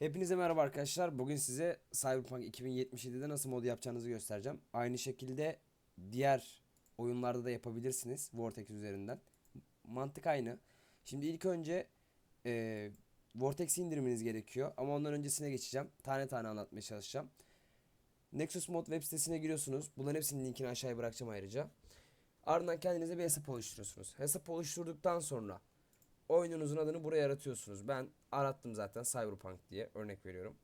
Hepinize merhaba arkadaşlar. Bugün size Cyberpunk 2077'de nasıl mod yapacağınızı göstereceğim. Aynı şekilde diğer oyunlarda da yapabilirsiniz Vortex üzerinden. Mantık aynı. Şimdi ilk önce e, Vortex'i indirmeniz gerekiyor ama ondan öncesine geçeceğim. Tane tane anlatmaya çalışacağım. Nexus Mod web sitesine giriyorsunuz. Bunların hepsinin linkini aşağıya bırakacağım ayrıca. Ardından kendinize bir hesap oluşturuyorsunuz. Hesap oluşturduktan sonra oyununuzun adını buraya aratıyorsunuz. Ben arattım zaten Cyberpunk diye örnek veriyorum.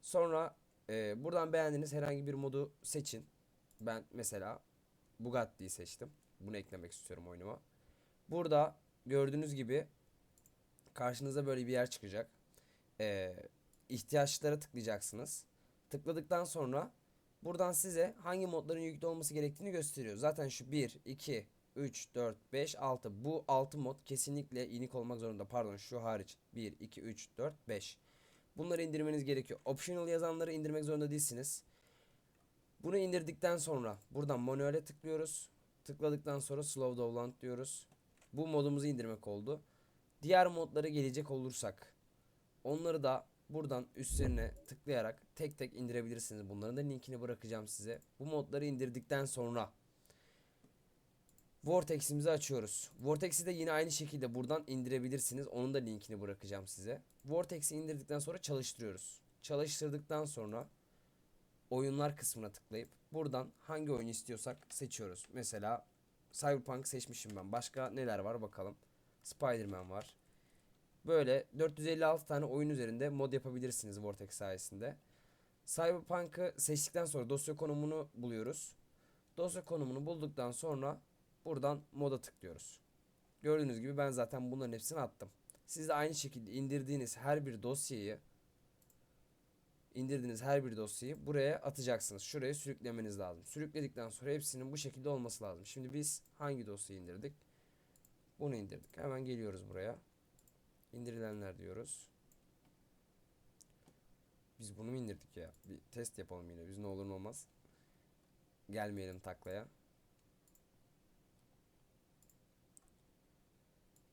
Sonra e, buradan beğendiğiniz herhangi bir modu seçin. Ben mesela Bugatti'yi seçtim. Bunu eklemek istiyorum oyunuma. Burada gördüğünüz gibi karşınıza böyle bir yer çıkacak. E, ihtiyaçlara tıklayacaksınız. Tıkladıktan sonra buradan size hangi modların yüklü olması gerektiğini gösteriyor. Zaten şu 1, 2, 3, 4, 5, 6. Bu 6 mod kesinlikle inik olmak zorunda. Pardon şu hariç. 1, 2, 3, 4, 5. Bunları indirmeniz gerekiyor. Optional yazanları indirmek zorunda değilsiniz. Bunu indirdikten sonra buradan manuele tıklıyoruz. Tıkladıktan sonra slow download diyoruz. Bu modumuzu indirmek oldu. Diğer modlara gelecek olursak onları da buradan üstlerine tıklayarak tek tek indirebilirsiniz. Bunların da linkini bırakacağım size. Bu modları indirdikten sonra Vortex'imizi açıyoruz. Vortex'i de yine aynı şekilde buradan indirebilirsiniz. Onun da linkini bırakacağım size. Vortex'i indirdikten sonra çalıştırıyoruz. Çalıştırdıktan sonra oyunlar kısmına tıklayıp buradan hangi oyunu istiyorsak seçiyoruz. Mesela Cyberpunk seçmişim ben. Başka neler var bakalım. Spider-Man var. Böyle 456 tane oyun üzerinde mod yapabilirsiniz Vortex sayesinde. Cyberpunk'ı seçtikten sonra dosya konumunu buluyoruz. Dosya konumunu bulduktan sonra buradan moda tıklıyoruz. Gördüğünüz gibi ben zaten bunların hepsini attım. Siz de aynı şekilde indirdiğiniz her bir dosyayı indirdiğiniz her bir dosyayı buraya atacaksınız. Şuraya sürüklemeniz lazım. Sürükledikten sonra hepsinin bu şekilde olması lazım. Şimdi biz hangi dosyayı indirdik? Bunu indirdik. Hemen geliyoruz buraya. İndirilenler diyoruz. Biz bunu mu indirdik ya? Bir test yapalım yine. Biz ne olur ne olmaz. Gelmeyelim taklaya.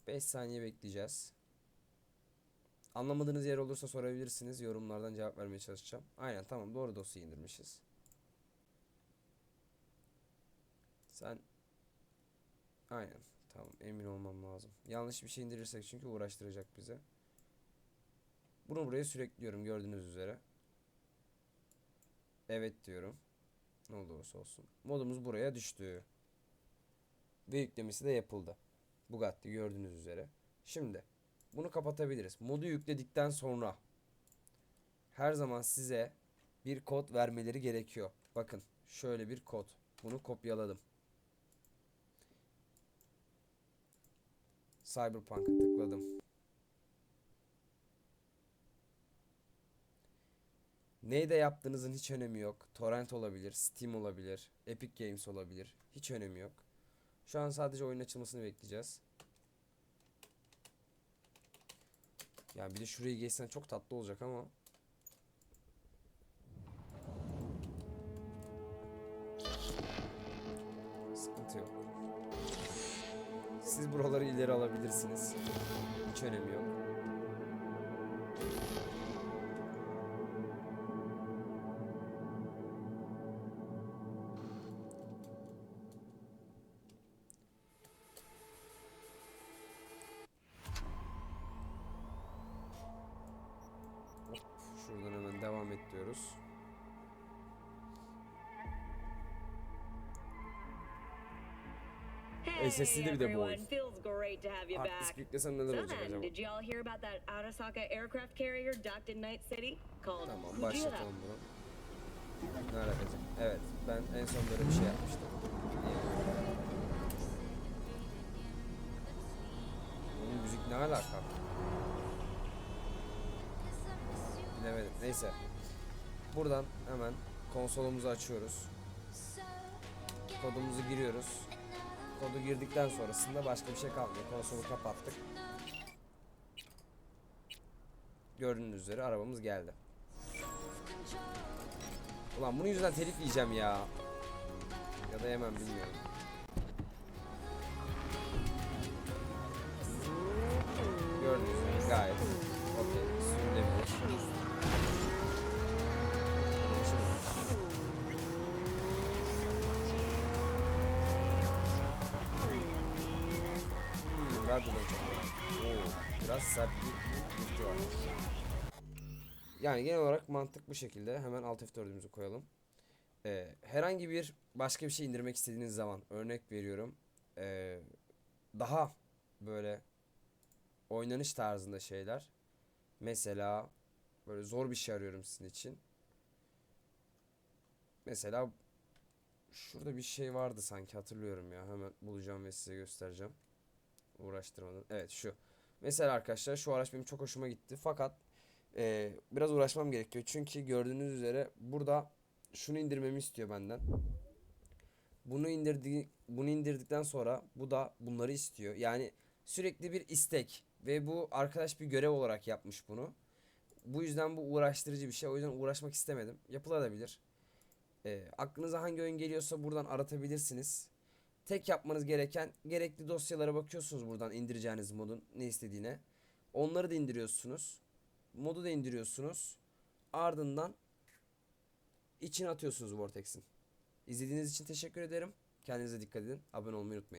5 saniye bekleyeceğiz. Anlamadığınız yer olursa sorabilirsiniz. Yorumlardan cevap vermeye çalışacağım. Aynen tamam doğru dosyayı indirmişiz. Sen Aynen tamam emin olmam lazım. Yanlış bir şey indirirsek çünkü uğraştıracak bize. Bunu buraya sürekliyorum gördüğünüz üzere. Evet diyorum. Ne olursa olsun. Modumuz buraya düştü. Ve yüklemesi de yapıldı. Bugatti gördüğünüz üzere. Şimdi bunu kapatabiliriz. Modu yükledikten sonra her zaman size bir kod vermeleri gerekiyor. Bakın şöyle bir kod. Bunu kopyaladım. Cyberpunk'a tıkladım. Neyde yaptığınızın hiç önemi yok. Torrent olabilir, Steam olabilir, Epic Games olabilir. Hiç önemi yok. Şu an sadece oyun açılmasını bekleyeceğiz. Yani bir de şurayı geçsen çok tatlı olacak ama. Sıkıntı yok. Siz buraları ileri alabilirsiniz. Hiç önemi yok. Devam et diyoruz. Hey, sesli de bir de bu oyun. you Hard disk yüklesem neler olacak acaba? did y'all hear about that Arasaka aircraft carrier docked in Night City called Tamam başlatalım bunu. Ne alakası? Evet ben en son böyle bir şey yapmıştım. Bunun müzik ne alaka? Bilemedim. Neyse. Buradan hemen konsolumuzu açıyoruz. Kodumuzu giriyoruz. Kodu girdikten sonrasında başka bir şey kalmıyor. Konsolu kapattık. Gördüğünüz üzere arabamız geldi. Ulan bunun yüzünden telif yiyeceğim ya. Ya da yemem bilmiyorum. Oo, biraz sert bir gitti var. Yani genel olarak mantık bu şekilde. Hemen Alt F4'ümüzü koyalım. Ee, herhangi bir başka bir şey indirmek istediğiniz zaman örnek veriyorum. Ee, daha böyle oynanış tarzında şeyler. Mesela böyle zor bir şey arıyorum sizin için. Mesela şurada bir şey vardı sanki hatırlıyorum ya. Hemen bulacağım ve size göstereceğim. Uğraştırmadan. Evet şu. Mesela arkadaşlar şu araç benim çok hoşuma gitti. Fakat e, biraz uğraşmam gerekiyor. Çünkü gördüğünüz üzere burada şunu indirmemi istiyor benden. Bunu indirdi bunu indirdikten sonra bu da bunları istiyor. Yani sürekli bir istek ve bu arkadaş bir görev olarak yapmış bunu. Bu yüzden bu uğraştırıcı bir şey. O yüzden uğraşmak istemedim. Yapılabilir. E, aklınıza hangi oyun geliyorsa buradan aratabilirsiniz. Tek yapmanız gereken gerekli dosyalara bakıyorsunuz buradan indireceğiniz modun ne istediğine. Onları da indiriyorsunuz. Modu da indiriyorsunuz. Ardından içine atıyorsunuz Vortex'in. İzlediğiniz için teşekkür ederim. Kendinize dikkat edin. Abone olmayı unutmayın.